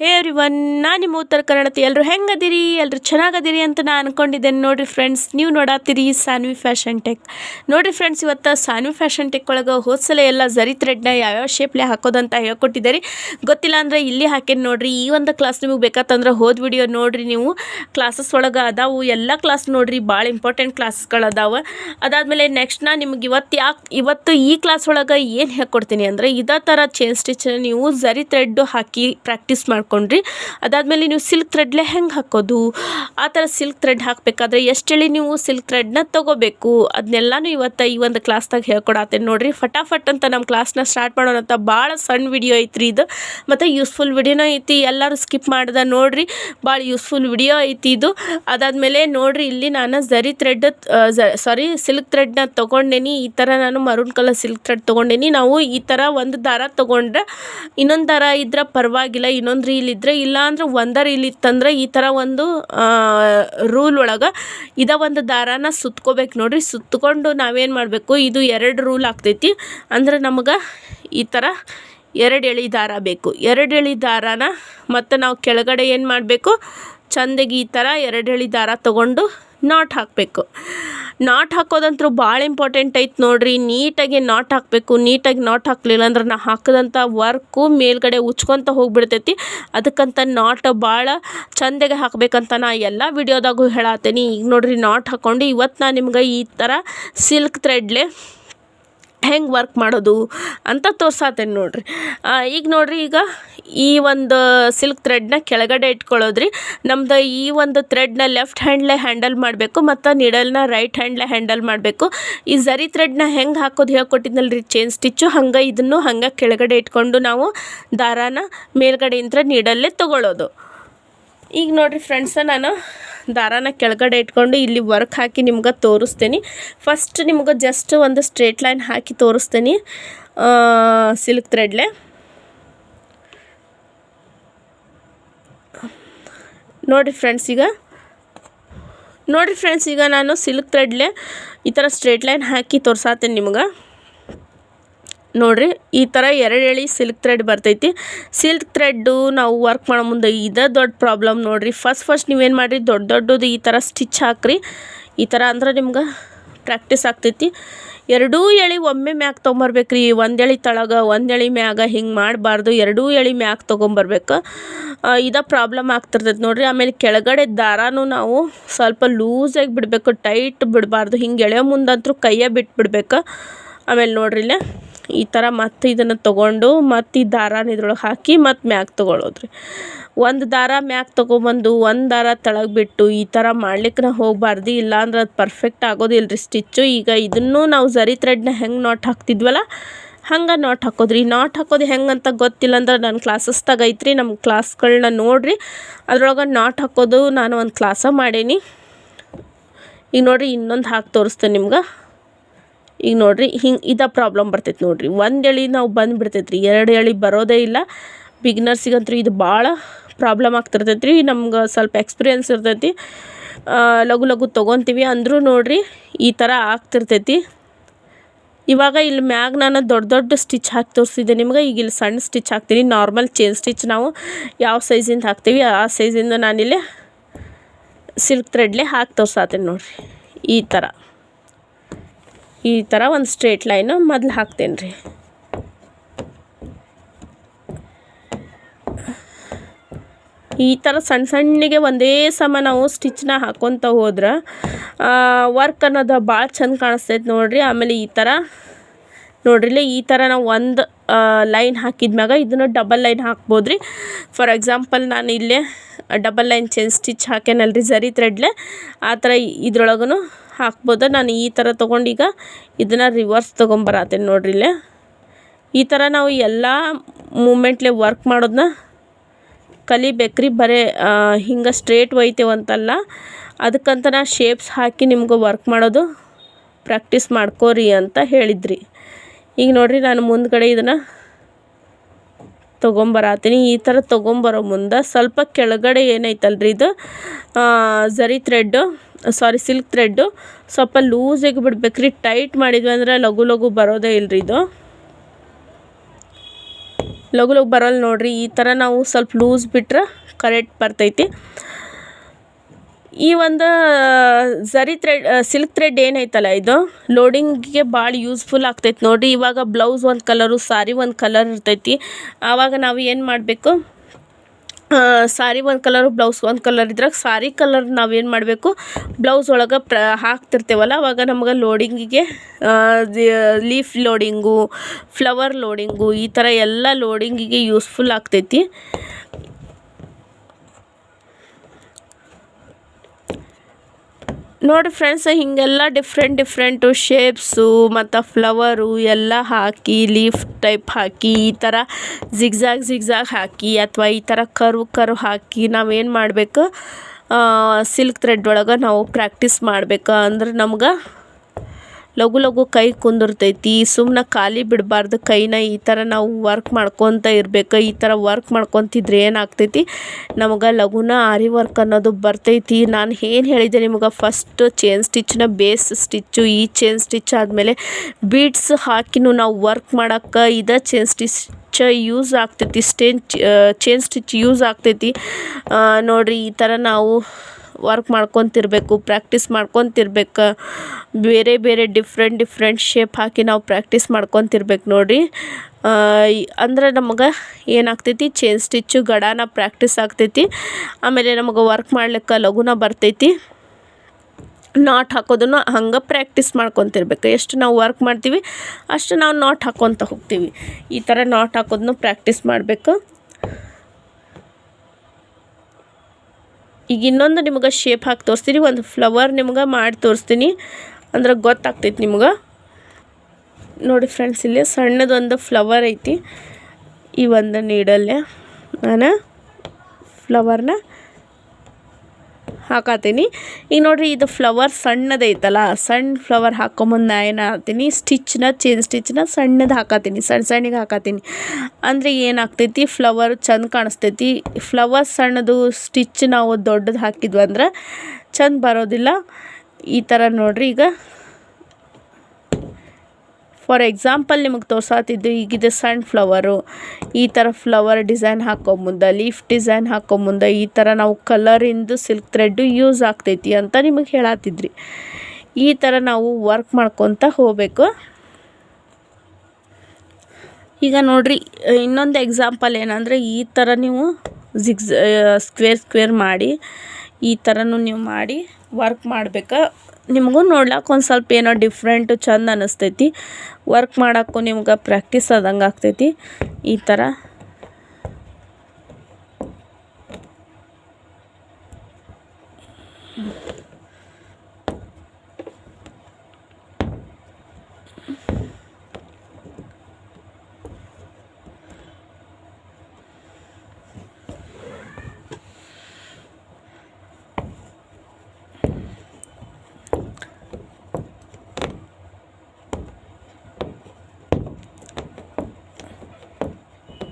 ಹೇ every one ನಾನು ನಿಮ್ಮ ಉತ್ತರ ಕನ್ನಡತಿ ಎಲ್ಲರೂ ಹೆಂಗದಿರಿ? ಎಲ್ಲರೂ ಚೆನ್ನಾಗದಿರಿ ಅಂತ ನಾನು ಅಂದ್ಕೊಂಡಿದ್ದೇನೆ ನೋಡಿರಿ ಫ್ರೆಂಡ್ಸ್ ನೀವು ನೋಡಾತ್ತೀರಿ ಸಾನ್ವಿ ಫ್ಯಾಷನ್ ಟೆಕ್ ನೋಡಿರಿ ಫ್ರೆಂಡ್ಸ್ ಇವತ್ತು ಸಾನ್ವಿ ಫ್ಯಾಷನ್ ಟೆಕ್ ಒಳಗೆ ಹೋದ್ಸಲ ಎಲ್ಲ ಝರಿ ಥ್ರೆಡ್ನ ಯಾವ್ಯಾವ ಶೇಪ್ಲೆ ಹಾಕೋದಂತ ಹೇಳ್ಕೊಟ್ಟಿದ್ದೀರಿ. ಗೊತ್ತಿಲ್ಲ ಅಂದರೆ ಇಲ್ಲಿ ಹಾಕೇನಿ ನೋಡಿರಿ, ಈ ಒಂದು ಕ್ಲಾಸ್ ನಿಮಗೆ ಬೇಕಾತಂದ್ರೆ ಹೋದ ವಿಡಿಯೋ ನೋಡಿರಿ ನೀವು. ಕ್ಲಾಸಸ್ ಒಳಗೆ ಅದಾವು, ಎಲ್ಲ ಕ್ಲಾಸ್ ನೋಡಿರಿ ಭಾಳ ಇಂಪಾರ್ಟೆಂಟ್ ಕ್ಲಾಸಸ್ಗಳು ಅದಾವ ಅದಾದಮೇಲೆ ನೆಕ್ಸ್ಟ್ ನಾ ನಿಮ್ಗೆ ಇವತ್ತು ಯಾಕೆ, ಇವತ್ತು ಈ ಕ್ಲಾಸ್ ಒಳಗೆ ಏನು ಹೇಳ್ಕೊಡ್ತೀನಿ ಅಂದರೆ, ಇದೇ ಥರ ಚೇನ್ ಸ್ಟಿಚ್ ನೀವು ಝರಿ ಥ್ರೆಡ್ಡು ಹಾಕಿ ಪ್ರಾಕ್ಟೀಸ್ ಮಾಡ್ಕೊಂಡ್ರಿ ಅದಾದಮೇಲೆ ನೀವು ಸಿಲ್ಕ್ ಥ್ರೆಡ್ಲೆ ಹೆಂಗೆ ಹಾಕೋದು? ಆ ಥರ ಸಿಲ್ಕ್ ಥ್ರೆಡ್ ಹಾಕಬೇಕಾದ್ರೆ ಎಷ್ಟೇಳಿ ನೀವು ಸಿಲ್ಕ್ ಥ್ರೆಡ್ನ ತೊಗೋಬೇಕು? ಅದನ್ನೆಲ್ಲನೂ ಇವತ್ತು ಈ ಒಂದು ಕ್ಲಾಸ್ದಾಗ ಹೇಳ್ಕೊಡತ್ತೇನೆ ನೋಡಿರಿ. ಫಟಾಫಟ್ ಅಂತ ನಮ್ಮ ಕ್ಲಾಸ್ನ ಸ್ಟಾರ್ಟ್ ಮಾಡೋಣ ಅಂತ ಭಾಳ ಸಣ್ಣ ವಿಡಿಯೋ ಐತ್ರಿ ಇದು. ಮತ್ತು ಯೂಸ್ಫುಲ್ ವಿಡಿಯೋನೂ ಐತಿ. ಎಲ್ಲರೂ ಸ್ಕಿಪ್ ಮಾಡ್ದೆ ನೋಡಿರಿ. ಭಾಳ ಯೂಸ್ಫುಲ್ ವಿಡಿಯೋ ಐತಿ ಇದು. ಅದಾದಮೇಲೆ ನೋಡಿರಿ ಇಲ್ಲಿ ನಾನು ಝರಿ ಥ್ರೆಡ್ ಸಾರಿ ಸಿಲ್ಕ್ ಥ್ರೆಡ್ನ ತೊಗೊಂಡೇನಿ. ಈ ಥರ ನಾನು ಮರೂನ್ ಕಲರ್ ಸಿಲ್ಕ್ ಥ್ರೆಡ್ ತೊಗೊಂಡೇನಿ. ನಾವು ಈ ಥರ ಒಂದು ದಾರ ತೊಗೊಂಡ್ರೆ ಇನ್ನೊಂದು ದಾರ ಇದ್ರೆ ಪರವಾಗಿಲ್ಲ. ಇನ್ನೊಂದು ಇಲ್ಲಾಂದ್ರೆ ಇಲ್ಲ ಅಂದ್ರೆ ಒಂದೇ ರೀಲ್ ಇತ್ತಂದ್ರೆ ಈ ಥರ ಒಂದು ರೂಲ್ ಒಳಗೆ ಇದ ಒಂದು ದಾರಾನ ಸುತ್ಕೋಬೇಕು ನೋಡಿರಿ. ಸುತ್ಕೊಂಡು ನಾವೇನು ಮಾಡಬೇಕು? ಇದು ಎರಡು ರೂಲ್ ಆಗ್ತೈತಿ. ಅಂದ್ರೆ ನಮಗೆ ಈ ಥರ ಎರಡು ಎಳೆ ದಾರ ಬೇಕು. ಎರಡು ಎಳೆ ದಾರಾನ ಮತ್ತು ನಾವು ಕೆಳಗಡೆ ಏನು ಮಾಡಬೇಕು? ಚಂದಗೆ ಈ ಥರ ಎರಡು ಎಳಿ ದಾರ ತೊಗೊಂಡು ನಾಟ್ ಹಾಕಬೇಕು. ನಾಟ್ ಹಾಕೋದಂತೂ ಭಾಳ ಇಂಪಾರ್ಟೆಂಟ್ ಐತೆ ನೋಡ್ರಿ. ನೀಟಾಗಿ ನಾಟ್ ಹಾಕಬೇಕು. ನೀಟಾಗಿ ನಾಟ್ ಹಾಕಲಿಲ್ಲ ಅಂದ್ರೆ ನಾ ಹಾಕಿದಂಥ ವರ್ಕು ಮೇಲ್ಗಡೆ ಉಚ್ಕೊತ ಹೋಗಿಬಿಡ್ತೈತಿ. ಅದಕ್ಕಂತ ನಾಟ್ ಭಾಳ ಚಂದಗೆ ಹಾಕಬೇಕಂತ ನಾ ಎಲ್ಲ ವಿಡಿಯೋದಾಗೂ ಹೇಳತ್ತೀನಿ ಈಗ ನೋಡ್ರಿ ನಾಟ್ ಹಾಕ್ಕೊಂಡು ಇವತ್ತು ನಾ ನಿಮ್ಗೆ ಈ ಥರ ಸಿಲ್ಕ್ ಥ್ರೆಡ್ಲೆ ಹೆಂಗೆ ವರ್ಕ್ ಮಾಡೋದು ಅಂತ ತೋರ್ಸಾತೇನೆ ನೋಡಿರಿ. ಈಗ ನೋಡಿರಿ ಈಗ ಈ ಒಂದು ಸಿಲ್ಕ್ ಥ್ರೆಡ್ನ ಕೆಳಗಡೆ ಇಟ್ಕೊಳ್ಳೋದ್ರಿ. ನಮ್ದು ಈ ಒಂದು ಥ್ರೆಡ್ನ ಲೆಫ್ಟ್ ಹ್ಯಾಂಡ್ಲೆ ಹ್ಯಾಂಡಲ್ ಮಾಡಬೇಕು ಮತ್ತು ನಿಡಲ್ನ ರೈಟ್ ಹ್ಯಾಂಡ್ಲೆ ಹ್ಯಾಂಡಲ್ ಮಾಡಬೇಕು. ಈ ಝರಿ ಥ್ರೆಡ್ನ ಹೆಂಗೆ ಹಾಕೋದು ಹೇಳ್ಕೊಟ್ಟಿದ್ನಲ್ರಿ ಚೈನ್ ಸ್ಟಿಚ್ಚು ಹಂಗೆ ಇದನ್ನು ಹಂಗೆ ಕೆಳಗಡೆ ಇಟ್ಕೊಂಡು ನಾವು ದಾರಾನ ಮೇಲ್ಗಡೆಯಿಂದ ನೀಡಲ್ಲೇ ತೊಗೊಳ್ಳೋದು ಈಗ ನೋಡಿರಿ ಫ್ರೆಂಡ್ಸ ನಾನು ದಾರಾನ ಕೆಳಗಡೆ ಇಟ್ಕೊಂಡು ಇಲ್ಲಿ ವರ್ಕ್ ಹಾಕಿ ನಿಮ್ಗೆ ತೋರಿಸ್ತೀನಿ. ಫಸ್ಟ್ ನಿಮ್ಗೆ ಜಸ್ಟ್ ಒಂದು ಸ್ಟ್ರೇಟ್ ಲೈನ್ ಹಾಕಿ ತೋರಿಸ್ತೀನಿ. ಸಿಲ್ಕ್ ಥ್ರೆಡ್ಲೆ ನೋಡಿ ಫ್ರೆಂಡ್ಸ್ ಈಗ. ನೋಡಿರಿ ಫ್ರೆಂಡ್ಸ್ ಈಗ ನಾನು ಸಿಲ್ಕ್ ಥ್ರೆಡ್ಲೆ ಈ ಥರ ಸ್ಟ್ರೇಟ್ ಲೈನ್ ಹಾಕಿ ತೋರ್ಸಾತೀನಿ ನಿಮ್ಗೆ. ನೋಡ್ರಿ, ಈ ಥರ ಎರಡು ಎಳೆ ಸಿಲ್ಕ್ ಥ್ರೆಡ್ ಬರ್ತೈತಿ. ಸಿಲ್ಕ್ ಥ್ರೆಡ್ಡು ನಾವು ವರ್ಕ್ ಮಾಡೋ ಮುಂದೆ ಇದೇ ದೊಡ್ಡ ಪ್ರಾಬ್ಲಮ್ ನೋಡ್ರಿ. ಫಸ್ಟ್ ಫಸ್ಟ್ ನೀವೇನು ಮಾಡಿರಿ, ದೊಡ್ಡ ದೊಡ್ಡದು ಈ ಥರ ಸ್ಟಿಚ್ ಹಾಕ್ರಿ. ಈ ಥರ ಅಂದ್ರೆ ನಿಮ್ಗೆ ಪ್ರಾಕ್ಟೀಸ್ ಆಗ್ತೈತಿ. ಎರಡೂ ಎಳೆ ಒಮ್ಮೆ ಮ್ಯಾಗ ತೊಗೊಂಬರ್ಬೇಕ್ರಿ. ಒಂದು ಎಳೆ ತಳಗ, ಒಂದು ಎಳೆ ಮ್ಯಾಗ ಹಿಂಗೆ ಮಾಡಬಾರ್ದು. ಎರಡೂ ಎಳೆ ಮ್ಯಾಗ ತೊಗೊಂಬರ್ಬೇಕು. ಇದ ಪ್ರಾಬ್ಲಮ್ ಆಗ್ತಿರ್ತೈತೆ ನೋಡಿರಿ. ಆಮೇಲೆ ಕೆಳಗಡೆ ದಾರಾನು ನಾವು ಸ್ವಲ್ಪ ಲೂಸಾಗಿ ಬಿಡಬೇಕು ಟೈಟ್ ಬಿಡಬಾರ್ದು. ಹಿಂಗೆ ಎಳೆಯೋ ಮುಂದಂತರೂ ಕೈಯೇ ಬಿಟ್ಬಿಡ್ಬೇಕು. ಆಮೇಲೆ ನೋಡ್ರಿ ಇಲ್ಲೇ. ಈ ಥರ ಮತ್ತು ಇದನ್ನು ತೊಗೊಂಡು ಮತ್ತು ಈ ದಾರಾನ ಇದ್ರೊಳಗೆ ಹಾಕಿ ಮತ್ತು ಮ್ಯಾಕ್ ತೊಗೊಳೋದ್ರಿ. ಒಂದು ದಾರ ಮ್ಯಾಕ್ ತೊಗೊಬಂದು, ಒಂದು ದಾರ ತಳಗೆ ಬಿಟ್ಟು ಈ ಥರ ಮಾಡ್ಲಿಕ್ಕೆ ನಾವು ಹೋಗಬಾರ್ದು, ಇಲ್ಲಾಂದ್ರೆ ಅದು ಪರ್ಫೆಕ್ಟ್ ಆಗೋದಿಲ್ಲ ರೀ ಸ್ಟಿಚ್ಚು. ಈಗ ಇದನ್ನು ನಾವು ಜರಿ ಥ್ರೆಡ್ನ ಹೆಂಗೆ ನಾಟ್ ಹಾಕ್ತಿದ್ವಲ್ಲ, ಹಂಗೆ ನಾಟ್ ಹಾಕೋದ್ರಿ. ನಾಟ್ ಹಾಕೋದು ಹೆಂಗೆ ಅಂತ ಗೊತ್ತಿಲ್ಲ ಅಂದ್ರೆ ನನ್ನ ಕ್ಲಾಸಸ್ದಾಗ ಐತ್ರಿ ನಮ್ಮ ಕ್ಲಾಸ್ಗಳನ್ನ ನೋಡಿರಿ. ಅದ್ರೊಳಗೆ ನಾಟ್ ಹಾಕೋದು ನಾನು ಒಂದು ಕ್ಲಾಸ ಮಾಡೀನಿ. ಈಗ ನೋಡಿರಿ ಇನ್ನೊಂದು ಹಾಕಿ ತೋರಿಸ್ತೇನೆ ನಿಮ್ಗೆ. ಈಗ ನೋಡ್ರಿ ಹಿಂಗೆ ಇದ ಪ್ರಾಬ್ಲಮ್ ಬರ್ತೈತೆ ನೋಡ್ರಿ. ಒಂದು ಎಳೆ ನಾವು ಬಂದುಬಿಡ್ತೈತೆ ರೀ ಎರಡು ಎಳೆ ಬರೋದೇ ಇಲ್ಲ. ಬಿಗ್ನರ್ಸಿಗಂತೂ ಇದು ಭಾಳ ಪ್ರಾಬ್ಲಮ್ ಆಗ್ತಿರ್ತೈತೆ ರೀ ನಮ್ಗೆ ಸ್ವಲ್ಪ ಎಕ್ಸ್ಪೀರಿಯನ್ಸ್ ಇರ್ತೈತಿ. ಲಘು ಲಘು ತೊಗೊತೀವಿ ಅಂದರೂ ನೋಡ್ರಿ ಈ ಥರ ಆಗ್ತಿರ್ತೈತಿ. ಇವಾಗ ಇಲ್ಲಿ ಮ್ಯಾಗ ನಾನು ದೊಡ್ಡ ದೊಡ್ಡ ಸ್ಟಿಚ್ ಹಾಕಿ ತೋರಿಸಿದ್ದೆ ನಿಮ್ಗೆ. ಈಗ ಇಲ್ಲಿ ಸಣ್ಣ ಸ್ಟಿಚ್ ಹಾಕ್ತೀನಿ. ನಾರ್ಮಲ್ ಚೇನ್ ಸ್ಟಿಚ್ ನಾವು ಯಾವ ಸೈಜಿಂದ ಹಾಕ್ತೀವಿ ಆ ಸೈಜಿಂದ ನಾನಿಲ್ಲಿ ಸಿಲ್ಕ್ ಥ್ರೆಡ್ಲೆ ಹಾಕಿ ತೋರ್ಸಾತೀನಿ ನೋಡಿರಿ. ಈ ಥರ ಈ ಥರ ಒಂದು ಸ್ಟ್ರೇಟ್ ಲೈನು ಮೊದ್ಲು ಹಾಕ್ತೇನೆ ರೀ. ಈ ಥರ ಸಣ್ಣ ಸಣ್ಣಗೆ ಒಂದೇ ಸಮ ನಾವು ಸ್ಟಿಚ್ನ ಹಾಕ್ಕೊತ ಹೋದ್ರೆ ವರ್ಕ್ ಅನ್ನೋದು ಭಾಳ ಚಂದ ಕಾಣಿಸ್ತೈತೆ ನೋಡಿರಿ. ಆಮೇಲೆ ಈ ಥರ ನೋಡ್ರಿಲ್ಲ ಈ ಥರ ನಾವು ಒಂದು ಲೈನ್ ಹಾಕಿದ್ಮ್ಯಾಗ ಇದನ್ನು ಡಬಲ್ ಲೈನ್ ಹಾಕ್ಬೋದ್ರಿ. ಫಾರ್ ಎಕ್ಸಾಂಪಲ್ ನಾನು ಇಲ್ಲೇ ಡಬಲ್ ಲೈನ್ ಚೈನ್ ಸ್ಟಿಚ್ ಹಾಕೇನಲ್ರಿ ಜರಿ ಥ್ರೆಡ್ಲೆ. ಆ ಥರ ಇದ್ರೊಳಗೂ ಹಾಕ್ಬೋದು. ನಾನು ಈ ಥರ ತೊಗೊಂಡೀಗ ಇದನ್ನು ರಿವರ್ಸ್ ತೊಗೊಂಬರತ್ತೇನೆ ನೋಡ್ರಿ ಇಲ್ಲೇ. ಈ ಥರ ನಾವು ಎಲ್ಲ ಮೂಮೆಂಟ್ಲೆ ವರ್ಕ್ ಮಾಡೋದನ್ನ ಕಲಿಬೇಕ್ರಿ. ಬರೀ ಹಿಂಗೆ ಸ್ಟ್ರೇಟ್ ಒಯ್ತೇವಂತಲ್ಲ ಅದಕ್ಕಂತ ನಾ ಶೇಪ್ಸ್ ಹಾಕಿ ನಿಮ್ಗೆ ವರ್ಕ್ ಮಾಡೋದು ಪ್ರಾಕ್ಟೀಸ್ ಮಾಡ್ಕೋರಿ ಅಂತ ಹೇಳಿದ್ರಿ. ಈಗ ನೋಡಿರಿ ನಾನು ಮುಂದ್ಗಡೆ ಇದನ್ನು ತೊಗೊಂಬರತ್ತೀನಿ ಈ ಥರ ತೊಗೊಂಬರೋ ಮುಂದೆ ಸ್ವಲ್ಪ ಕೆಳಗಡೆ ಏನೈತಲ್ರಿ ಇದು? ಜರಿ ಥ್ರೆಡ್ಡು ಸಾರಿ ಸಿಲ್ಕ್ ಥ್ರೆಡ್ಡು ಸ್ವಲ್ಪ ಲೂಸಾಗಿ ಬಿಡ್ಬೇಕು ರೀ ಟೈಟ್ ಮಾಡಿದ್ವಿ ಅಂದರೆ ಲಘು ಲಘು ಬರೋದೇ ಇಲ್ರಿ ಇದು. ಲಘು ಲಘು ಬರೋಲ್ಲ ನೋಡಿರಿ. ಈ ಥರ ನಾವು ಸ್ವಲ್ಪ ಲೂಸ್ ಬಿಟ್ರೆ ಕರೆಕ್ಟ್ ಬರ್ತೈತಿ. ಈ ಒಂದು ಝರಿ ಥ್ರೆಡ್ ಸಿಲ್ಕ್ ಥ್ರೆಡ್ ಏನೈತಲ್ಲ ಇದು? ಲೋಡಿಂಗಿಗೆ ಭಾಳ ಯೂಸ್ಫುಲ್ ಆಗ್ತೈತೆ ನೋಡಿರಿ. ಇವಾಗ ಬ್ಲೌಸ್ ಒಂದು ಕಲರು ಸಾರಿ ಒಂದು ಕಲರ್ ಇರ್ತೈತಿ. ಆವಾಗ ನಾವು ಏನು ಮಾಡಬೇಕು? ಸಾರಿ ಒಂದು ಕಲರು ಬ್ಲೌಸ್ ಒಂದು ಕಲರ್ ಇದ್ರಾಗ ಸಾರಿ ಕಲರ್ ನಾವೇನು ಮಾಡಬೇಕು? ಬ್ಲೌಸ್ ಒಳಗೆ ಪ್ರ, ಹಾಕ್ತಿರ್ತೇವಲ್ಲ, ಅವಾಗ ನಮ್ಗೆ ಲೋಡಿಂಗಿಗೆ ಲೀಫ್ ಲೋಡಿಂಗು ಫ್ಲವರ್ ಲೋಡಿಂಗು ಈ ಥರ ಎಲ್ಲ ಲೋಡಿಂಗಿಗೆ ಯೂಸ್ಫುಲ್ ಆಗ್ತೈತಿ. ನೋಡಿ ಫ್ರೆಂಡ್ಸ್ ಹೀಗೆಲ್ಲ ಡಿಫ್ರೆಂಟ್ ಡಿಫ್ರೆಂಟು ಶೇಪ್ಸು ಮತ್ತು ಫ್ಲವರು ಎಲ್ಲ ಹಾಕಿ ಲೀಫ್ ಟೈಪ್ ಹಾಕಿ, ಈ ಥರ ಜಿಗ್ಜಾಗ್ ಜಿಗ್ಜಾಗ್ ಹಾಕಿ, ಅಥವಾ ಈ ಥರ ಕರ್ವ್ ಕರ್ವ್ ಹಾಕಿ ನಾವೇನು ಮಾಡಬೇಕು? ಸಿಲ್ಕ್ ಥ್ರೆಡ್ ಒಳಗೆ ನಾವು ಪ್ರಾಕ್ಟೀಸ್ ಮಾಡ್ಬೇಕು. ಅಂದ್ರೆ ನಮ್ಗೆ ಲಘು ಲಘು ಕೈ ಕುಂದಿರ್ತೈತಿ ಸುಮ್ಮನೆ ಖಾಲಿ ಬಿಡಬಾರ್ದು ಕೈನ, ಈ ಥರ ನಾವು ವರ್ಕ್ ಮಾಡ್ಕೊತ ಇರ್ಬೇಕು, ಈ ಥರ ವರ್ಕ್ ಮಾಡ್ಕೊತಿದ್ರೆ ಏನಾಗ್ತೈತಿ? ನಮಗೆ ಲಘುನ ಆರಿ ವರ್ಕ್ ಅನ್ನೋದು ಬರ್ತೈತಿ. ನಾನು ಏನು ಹೇಳಿದೆ ನಿಮ್ಗೆ? ಫಸ್ಟ್ ಚೇನ್ ಸ್ಟಿಚ್ನ ಬೇಸ್ ಸ್ಟಿಚ್ಚು ಈ ಚೇನ್ ಸ್ಟಿಚ್ ಆದಮೇಲೆ ಬೀಡ್ಸ್ ಹಾಕಿನೂ ನಾವು ವರ್ಕ್ ಮಾಡೋಕ್ಕೆ ಇದ ಚೇನ್ ಸ್ಟಿಚ್ ಯೂಸ್ ಆಗ್ತೈತಿ ಸ್ಟೇನ್ ಚೇನ್ ಸ್ಟಿಚ್ ಯೂಸ್ ಆಗ್ತೈತಿ. ನೋಡಿರಿ, ಈ ಥರ ನಾವು ವರ್ಕ್ ಮಾಡ್ಕೊತಿರ್ಬೇಕು ಪ್ರಾಕ್ಟೀಸ್ ಮಾಡ್ಕೊತಿರ್ಬೇಕು, ಬೇರೆ ಬೇರೆ ಡಿಫ್ರೆಂಟ್ ಡಿಫ್ರೆಂಟ್ ಶೇಪ್ ಹಾಕಿ ನಾವು ಪ್ರಾಕ್ಟೀಸ್ ಮಾಡ್ಕೊತಿರ್ಬೇಕು ನೋಡಿ. ಅಂದ್ರೆ ನಮಗೆ ಏನಾಗ್ತೈತಿ ಚೇನ್ ಸ್ಟಿಚ್ಚು ಗಡಾನ ಪ್ರಾಕ್ಟೀಸ್ ಆಗ್ತೈತಿ, ಆಮೇಲೆ ನಮಗೆ ವರ್ಕ್ ಮಾಡ್ಲಿಕ್ಕೆ ಲಘುನ ಬರ್ತೈತಿ. ನಾಟ್ ಹಾಕೋದನ್ನು ಹಂಗೆ ಪ್ರಾಕ್ಟೀಸ್ ಮಾಡ್ಕೊತಿರ್ಬೇಕು. ಎಷ್ಟು ನಾವು ವರ್ಕ್ ಮಾಡ್ತೀವಿ, ಅಷ್ಟು ನಾವು ನಾಟ್ ಹಾಕ್ಕೊತ ಹೋಗ್ತೀವಿ. ಈ ಥರ ನಾಟ್ ಹಾಕೋದನ್ನು ಪ್ರಾಕ್ಟೀಸ್ ಮಾಡಬೇಕು. ಈಗ ಇನ್ನೊಂದು ನಿಮ್ಗೆ ಶೇಪ್ ಹಾಕಿ ತೋರಿಸ್ತೀನಿ, ಒಂದು ಫ್ಲವರ್ ನಿಮ್ಗೆ ಮಾಡಿ ತೋರಿಸ್ತೀನಿ. ಅಂದ್ರೆ ಗೊತ್ತಾಗ್ತೈತಿ ನಿಮ್ಗೆ. ನೋಡಿ ಫ್ರೆಂಡ್ಸ್ ಇಲ್ಲಿ ಸಣ್ಣದೊಂದು ಫ್ಲವರ್ ಐತಿ. ಈ ಒಂದು ನೀಡಲ್ಲೇ ನಾನು. ಫ್ಲವರ್ನ ಹಾಕತ್ತೀನಿ. ಈಗ ನೋಡಿರಿ, ಇದು ಫ್ಲವರ್ ಸಣ್ಣದೈತಲ್ಲ ಸಣ್ಣ ಫ್ಲವರ್ ಹಾಕೊಂಬಂದು ನಾ ಏನು ಹಾಕ್ತೀನಿ ಸ್ಟಿಚ್ನ ಚೇನ್ ಸ್ಟಿಚ್ನ ಸಣ್ಣದು ಹಾಕತ್ತೀನಿ, ಸಣ್ಣ ಸಣ್ಣಗೆ ಹಾಕತ್ತೀನಿ. ಅಂದರೆ ಏನಾಗ್ತೈತಿ ಫ್ಲವರ್ ಚಂದ ಕಾಣಿಸ್ತೈತಿ. ಫ್ಲವರ್ ಸಣ್ಣದು ಸ್ಟಿಚ್ ನಾವು ದೊಡ್ಡದು ಹಾಕಿದ್ವಿ ಅಂದ್ರೆ ಚಂದ ಬರೋದಿಲ್ಲ. ಈ ಥರ ನೋಡಿರಿ ಈಗ ಫಾರ್ ಎಕ್ಸಾಂಪಲ್ ನಿಮಗೆ ತೋರ್ಸಾತಿದ್ದು ಈಗಿದೆ ಸಣ್ಣ ಫ್ಲವರು, ಈ ಥರ ಫ್ಲವರ್ ಡಿಸೈನ್ ಹಾಕೋ ಮುಂದೆ, ಲೀಫ್ ಡಿಸೈನ್ ಹಾಕೋ ಮುಂದೆ ಈ ಥರ ನಾವು ಕಲರಿಂದು ಸಿಲ್ಕ್ ಥ್ರೆಡ್ಡು ಯೂಸ್ ಆಗ್ತೈತಿ ಅಂತ ನಿಮಗೆ ಹೇಳತ್ತಿದ್ರಿ ಈ ಥರ ನಾವು ವರ್ಕ್ ಮಾಡ್ಕೊತ ಹೋಗಬೇಕು. ಈಗ ನೋಡ್ರಿ, ಇನ್ನೊಂದು ಎಕ್ಸಾಂಪಲ್ ಏನಂದರೆ ಈ ಥರ ನೀವು ಜಿಗ್ಸ್, ಸ್ಕ್ವೇರ್ ಸ್ಕ್ವೇರ್ ಮಾಡಿ ಈ ಥರನೂ ನೀವು ಮಾಡಿ ವರ್ಕ್ ಮಾಡ್ಬೇಕು. ನಿಮಗೂ ನೋಡ್ಲಿಕ್ಕೆ ಒಂದು ಸ್ವಲ್ಪ ಏನೋ ಡಿಫ್ರೆಂಟು ಚಂದ ಅನ್ನಿಸ್ತೈತಿ ವರ್ಕ್ ಮಾಡೋಕ್ಕೂ ನಿಮ್ಗೆ ಪ್ರಾಕ್ಟೀಸ್ ಆದಂಗೆ ಆಗ್ತೈತಿ. ಈ ಥರ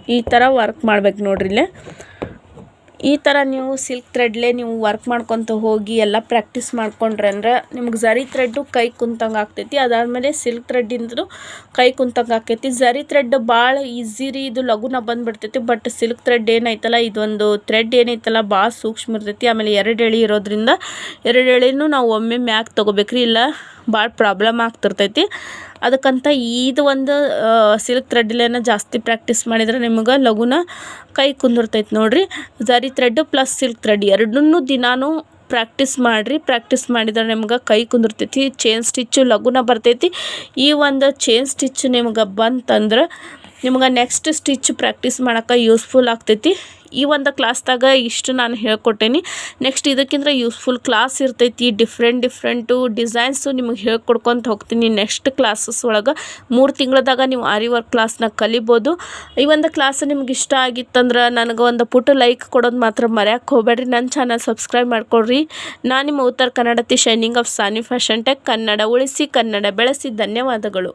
ಈ ಥರ ವರ್ಕ್ ಮಾಡ್ಬೇಕು ನೋಡ್ರಿ ಇಲ್ಲೇ. ಈ ಥರ ನೀವು ಸಿಲ್ಕ್ ಥ್ರೆಡ್ಲೇ ನೀವು ವರ್ಕ್ ಮಾಡ್ಕೊತ ಹೋಗಿ ಎಲ್ಲ ಪ್ರಾಕ್ಟೀಸ್ ಮಾಡ್ಕೊಂಡ್ರೆ ಅಂದ್ರೆ ನಿಮ್ಗೆ ಝರಿ ಥ್ರೆಡ್ಡು ಕೈ ಕುಂತಂಗೆ ಆಗ್ತೈತಿ. ಅದಾದಮೇಲೆ ಸಿಲ್ಕ್ ಥ್ರೆಡ್ಡಿಂದು ಕೈ ಕುಂತಂಗೆ ಆಕೈತಿ ಝರಿ ಥ್ರೆಡ್ ಭಾಳ ಈಸಿ ರೀ, ಇದು ಲಘುನ ಬಂದುಬಿಡ್ತೈತಿ. ಬಟ್ ಸಿಲ್ಕ್ ಥ್ರೆಡ್ ಏನೈತಲ್ಲ ಇದೊಂದು ಥ್ರೆಡ್ ಏನೈತಲ್ಲ ಭಾಳ ಸೂಕ್ಷ್ಮ ಇರ್ತೈತಿ. ಆಮೇಲೆ ಎರಡು ಎಳೆ ಇರೋದ್ರಿಂದ ಎರಡು ಎಳೆನೂ ನಾವು ಒಮ್ಮೆ ಮ್ಯಾಕ್ ತೊಗೋಬೇಕ್ರಿ. ಇಲ್ಲ ಭಾಳ ಪ್ರಾಬ್ಲಮ್ ಆಗ್ತಿರ್ತೈತಿ. ಅದಕ್ಕಂತ ಇದು ಒಂದು ಸಿಲ್ಕ್ ಥ್ರೆಡ್ಲೇನ ಜಾಸ್ತಿ ಪ್ರಾಕ್ಟೀಸ್ ಮಾಡಿದ್ರೆ ನಿಮಗೆ ಲಘುನ ಕೈ ಕುಂದಿರ್ತೈತೆ ನೋಡಿರಿ. ಜರಿ ಥ್ರೆಡ್ ಪ್ಲಸ್ ಸಿಲ್ಕ್ ಥ್ರೆಡ್ ಎರಡನ್ನೂ ದಿನಾನೂ ಪ್ರಾಕ್ಟೀಸ್ ಮಾಡಿರಿ. ಪ್ರಾಕ್ಟೀಸ್ ಮಾಡಿದ್ರೆ ನಿಮ್ಗೆ ಕೈ ಕುಂದಿರ್ತೈತಿ ಚೇನ್ ಸ್ಟಿಚ್ಚು ಲಘುನ ಬರ್ತೈತಿ. ಈ ಒಂದು ಚೇನ್ ಸ್ಟಿಚ್ ನಿಮ್ಗೆ ಬಂತಂದ್ರೆ ನಿಮ್ಗೆ ನೆಕ್ಸ್ಟ್ ಸ್ಟಿಚ್ ಪ್ರಾಕ್ಟೀಸ್ ಮಾಡೋಕ್ಕೆ ಯೂಸ್ಫುಲ್ ಆಗ್ತೈತಿ. ಈ ಒಂದು ಕ್ಲಾಸ್ದಾಗ ಇಷ್ಟು ನಾನು ಹೇಳ್ಕೊಟ್ಟೇನಿ. ನೆಕ್ಸ್ಟ್ ಇದಕ್ಕಿಂತ ಯೂಸ್ಫುಲ್ ಕ್ಲಾಸ್ ಇರ್ತೈತಿ ಡಿಫ್ರೆಂಟ್ ಡಿಫ್ರೆಂಟು ಡಿಸೈನ್ಸು ನಿಮಗೆ ಹೇಳ್ಕೊಡ್ಕೊತ ಹೋಗ್ತೀನಿ ನೆಕ್ಸ್ಟ್ ಕ್ಲಾಸಸ್ ಒಳಗೆ. ಮೂರು ತಿಂಗಳದಾಗ ನೀವು ಆರಿ ವರ್ಕ್ ಕ್ಲಾಸ್ನ ಕಲಿಬೋದು. ಈ ಒಂದು ಕ್ಲಾಸ್ ನಿಮ್ಗೆ ಇಷ್ಟ ಆಗಿತ್ತಂದ್ರೆ ನನಗೆ ಒಂದು ಪುಟ್ಟ ಲೈಕ್ ಕೊಡೋದು ಮಾತ್ರ ಮರ್ಯಾಕೆ ಹೋಗಬೇಡ್ರಿ. ನನ್ನ ಚಾನಲ್ ಸಬ್ಸ್ಕ್ರೈಬ್ ಮಾಡ್ಕೊಳ್ರಿ. ನಾನು ನಿಮ್ಮ ಉತ್ತರ ಕನ್ನಡತಿ shining of Sani fashion tech Kannada ಉಳಿಸಿ, ಕನ್ನಡ ಬೆಳೆಸಿ, ಧನ್ಯವಾದಗಳು.